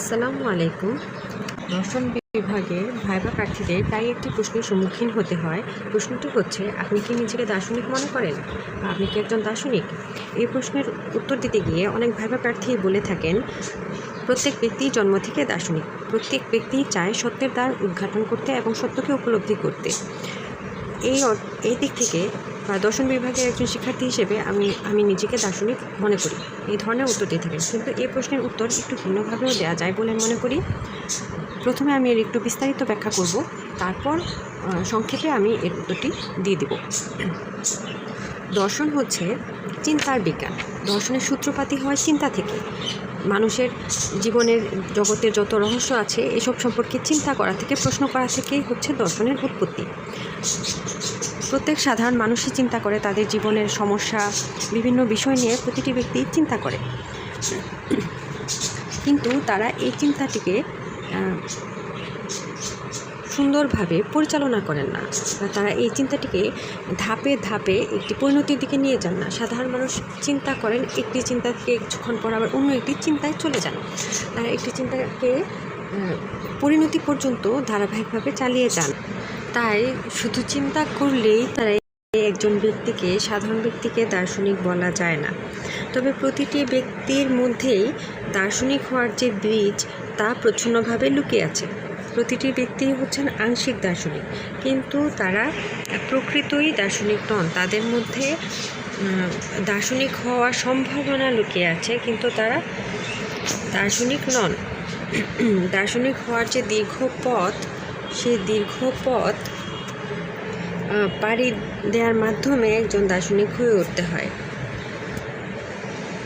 আসসালামু আলাইকুম। দর্শন বিভাগে ভাইবা প্রার্থীদের প্রায় একটি প্রশ্নের সম্মুখীন হতে হয়। প্রশ্নটি হচ্ছে, আপনি কি নিজেকে দার্শনিক মনে করেন? বা আপনি কি একজন দার্শনিক? এই প্রশ্নের উত্তর দিতে গিয়ে অনেক ভাইবা প্রার্থী বলে থাকেন, প্রত্যেক ব্যক্তি জন্ম থেকে দার্শনিক। প্রত্যেক ব্যক্তি চায় সত্যের দ্বার উদ্ঘাটন করতে এবং সত্যকে উপলব্ধি করতে। এই এই দিক থেকে দর্শন বিভাগের একজন শিক্ষার্থী হিসেবে আমি আমি নিজেকে দার্শনিক মনে করি। এই ধরনের উত্তর দিয়ে থাকেন। কিন্তু এই প্রশ্নের উত্তর একটু ভিন্নভাবেও দেওয়া যায় বলে মনে করি। প্রথমে আমি এর একটু বিস্তারিত ব্যাখ্যা করব। তারপর সংক্ষেপে আমি এর উত্তরটি দিয়ে দেব। দর্শন হচ্ছে চিন্তার বিজ্ঞান। দর্শনের সূত্রপাতি হয় চিন্তা থেকে। মানুষের জীবনের জগতের যত রহস্য আছে, এসব সম্পর্কে চিন্তা করা থেকে, প্রশ্ন করা থেকেই হচ্ছে দর্শনের উৎপত্তি। প্রত্যেক সাধারণ মানুষই চিন্তা করে তাদের জীবনের সমস্যা, বিভিন্ন বিষয় নিয়ে প্রতিটি ব্যক্তি চিন্তা করে। কিন্তু তারা এই চিন্তাটিকে সুন্দরভাবে পরিচালনা করেন না। তারা এই চিন্তাটিকে ধাপে ধাপে একটি পরিণতির দিকে নিয়ে যান না। সাধারণ মানুষ চিন্তা করেন, একটি চিন্তা থেকে কিছুক্ষণ পর আবার অন্য একটি চিন্তায় চলে যান। তারা একটি চিন্তাকে পরিণতি পর্যন্ত ধারাবাহিকভাবে চালিয়ে যান। তাই শুধু চিন্তা করলেই তারা একজন ব্যক্তিকে, সাধারণ ব্যক্তিকে দার্শনিক বলা যায় না। তবে প্রতিটি ব্যক্তির মধ্যেই দার্শনিক হওয়ার যে বীজ, তা প্রচ্ছন্নভাবে লুকিয়ে আছে। প্রতিটি ব্যক্তি হচ্ছেন আংশিক দার্শনিক, কিন্তু তারা প্রকৃতই দার্শনিক নন। তাদের মধ্যে দার্শনিক হওয়ার সম্ভাবনা লুকিয়ে আছে, কিন্তু তারা দার্শনিক নন। দার্শনিক হওয়ার যে দীর্ঘ পথ, সেই দীর্ঘ পথ পাড়ি দেওয়ার মাধ্যমে একজন দার্শনিক হয়ে উঠতে হয়।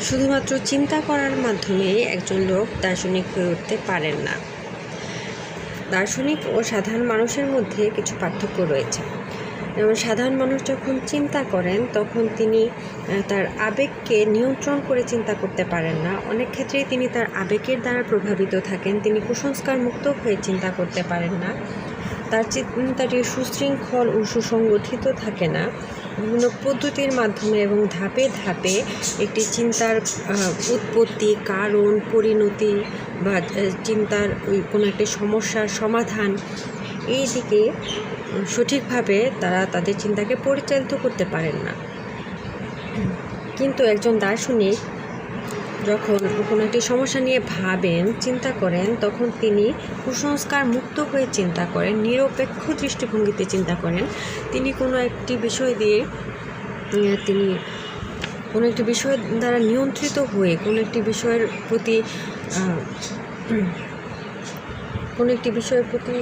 শুধুমাত্র চিন্তা করার মাধ্যমে একজন লোক দার্শনিক হয়ে উঠতে পারেন না। দার্শনিক ও সাধারণ মানুষের মধ্যে কিছু পার্থক্য রয়েছে। যেমন সাধারণ মানুষ যখন চিন্তা করেন, তখন তিনি তার আবেগকে নিয়ন্ত্রণ করে চিন্তা করতে পারেন না। অনেক ক্ষেত্রেই তিনি তার আবেগের দ্বারা প্রভাবিত থাকেন। তিনি কুসংস্কার মুক্ত হয়ে চিন্তা করতে পারেন না। তার চিন্তাটি সুশৃঙ্খল ও সুসংগঠিত থাকে না। বিভিন্ন পদ্ধতির মাধ্যমে এবং ধাপে ধাপে একটি চিন্তার উৎপত্তি, কারণ, পরিণতি বা চিন্তার ওই কোনো একটি সমস্যার সমাধান, এই দিকে সঠিকভাবে তারা তাদের চিন্তাকে পরিচালিত করতে পারেন না। কিন্তু একজন দার্শনিক যখন কোনো একটি সমস্যা নিয়ে ভাবেন, চিন্তা করেন, তখন তিনি কুসংস্কার মুক্ত হয়ে চিন্তা করেন, নিরপেক্ষ দৃষ্টিভঙ্গিতে চিন্তা করেন। তিনি কোনো একটি বিষয় দিয়ে তিনি কোনো একটি বিষয় দ্বারা নিয়ন্ত্রিত হয়ে, কোনো একটি বিষয়ের প্রতি কোনো একটি বিষয়ের প্রতি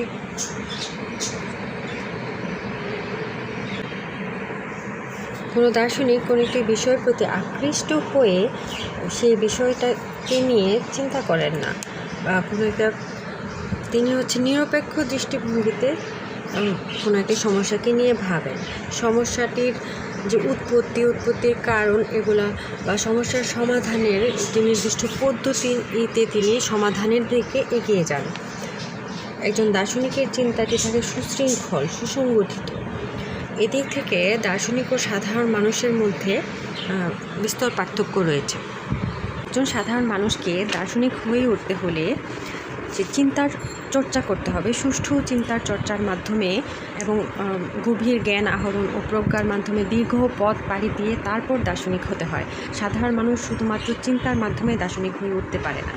কোনো দার্শনিক কোনো একটি বিষয়ের প্রতি আকৃষ্ট হয়ে সেই বিষয়টাকে নিয়ে চিন্তা করেন না বা কোনো একটা তিনি হচ্ছে নিরপেক্ষ দৃষ্টিভঙ্গিতে কোনো একটি সমস্যাকে নিয়ে ভাবেন। সমস্যাটির যে উৎপত্তি, উৎপত্তির কারণ এগুলা বা সমস্যার সমাধানের একটি নির্দিষ্ট পদ্ধতিতে তিনি সমাধানের দিকে এগিয়ে যান। একজন দার্শনিকের চিন্তাটি থাকে সুশৃঙ্খল, সুসংগঠিত এদিক থেকে দার্শনিক ও সাধারণ মানুষের মধ্যে বিস্তর পার্থক্য রয়েছে। একজন সাধারণ মানুষকে দার্শনিক হয়ে উঠতে হলে যে চিন্তার চর্চা করতে হবে, সুষ্ঠু চিন্তার চর্চার মাধ্যমে এবং গভীর জ্ঞান আহরণ ও প্রজ্ঞার মাধ্যমে দীর্ঘ পথ পাড়ি দিয়ে তারপর দার্শনিক হতে হয়। সাধারণ মানুষ শুধুমাত্র চিন্তার মাধ্যমে দার্শনিক হয়ে উঠতে পারে না।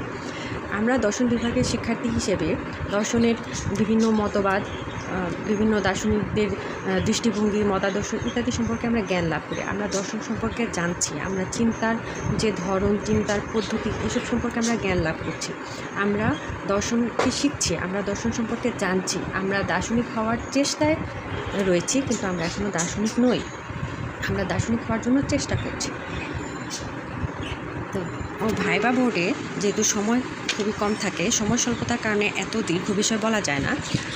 আমরা দর্শন বিভাগের শিক্ষার্থী হিসেবে দর্শনের বিভিন্ন মতবাদ বিভিন্ন দার্শনিকদের দৃষ্টিভঙ্গি, মতাদর্শ ইত্যাদি সম্পর্কে আমরা জ্ঞান লাভ করি। আমরা দর্শন সম্পর্কে জানছি, আমরা চিন্তার যে ধরন, চিন্তার পদ্ধতি, এসব সম্পর্কে আমরা জ্ঞান লাভ করছি। আমরা দর্শনকে শিখছি, আমরা দর্শন সম্পর্কে জানছি, আমরা দার্শনিক হওয়ার চেষ্টায় রয়েছি, কিন্তু আমরা এখনও দার্শনিক নই। আমরা দার্শনিক হওয়ার জন্য চেষ্টা করছি। তো, ও ভাইবা বোর্ডে যেহেতু সময় খুবই কম থাকে। সময় স্বল্পতার কারণে এত দীর্ঘ বিষয় বলা যায় না।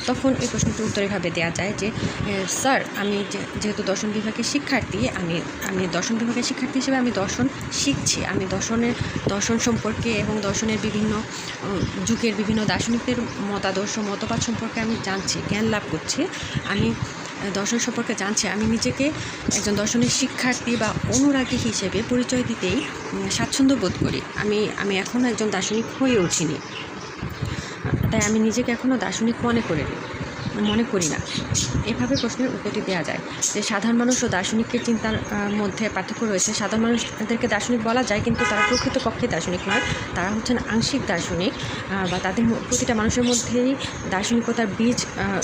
তখন এই প্রশ্নটির উত্তর এভাবে দেওয়া যায় যে স্যার, আমি যেহেতু দর্শন বিভাগের শিক্ষার্থী, আমি আমি দর্শন বিভাগের শিক্ষার্থী হিসেবে আমি দর্শন শিখছি। আমি দর্শনের, দর্শন সম্পর্কে এবং দর্শনের বিভিন্ন যুগের বিভিন্ন দার্শনিকদের মতাদর্শ, মতবাদ সম্পর্কে আমি জানছি, জ্ঞান লাভ করছি। আমি দর্শন সম্পর্কে জানছি। আমি নিজেকে একজন দর্শনের শিক্ষার্থী বা অনুরাগী হিসেবে পরিচয় দিতেই স্বাচ্ছন্দ্য বোধ করি। আমি আমি এখনও একজন দার্শনিক হয়ে উঠিনি। তাই আমি নিজেকে এখনও দার্শনিক মনে করি মনে করি না। এভাবে প্রশ্নের উত্তরটি দেওয়া যায় যে সাধারণ মানুষ ও দার্শনিকের চিন্তার মধ্যে পার্থক্য রয়েছে। সাধারণ মানুষদেরকে দার্শনিক বলা যায় কিন্তু তারা প্রকৃতপক্ষে দার্শনিক নয়। তারা হচ্ছেন আংশিক দার্শনিক বা তাদের প্রতিটা মানুষের মধ্যেই দার্শনিকতার বীজ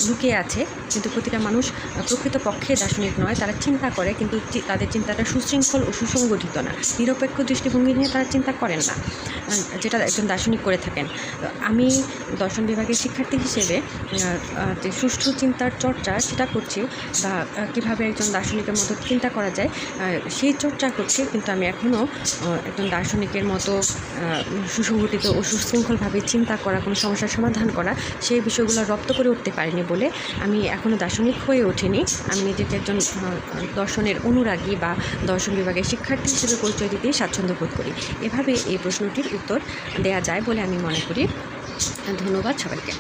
লুকিয়ে আছে। কিন্তু প্রতিটা মানুষ আহ, প্রকৃতপক্ষে দার্শনিক নয়। তারা চিন্তা করে কিন্তু তাদের চিন্তাটা সুশৃঙ্খল ও সুসংগঠিত না। নিরপেক্ষ দৃষ্টিভঙ্গি নিয়ে তারা চিন্তা করেন না যেটা একজন দার্শনিক করে থাকেন। আমি দর্শন বিভাগের শিক্ষার্থী হিসেবে সুষ্ঠু চিন্তার চর্চা সেটা করছি বা কীভাবে একজন দার্শনিকের মতো চিন্তা করা যায় সেই চর্চা করছি। কিন্তু আমি এখনও একজন দার্শনিকের মতো সুসংগঠিত ও সুশৃঙ্খলভাবে চিন্তা করা, কোনো সমস্যার সমাধান করা, সেই বিষয়গুলো রপ্ত করে উঠতে পারিনি বলে আমি এখনও দার্শনিক হয়ে ওঠিনি। আমি নিজেকে একজন দর্শনের অনুরাগী বা দর্শন বিভাগের শিক্ষার্থী হিসেবে পরিচয় দিতেই স্বাচ্ছন্দ্য বোধ করি। এভাবে এই প্রশ্নটির উত্তর দেয়া যায় বলে আমি মনে করি। ধন্যবাদ সবাইকে।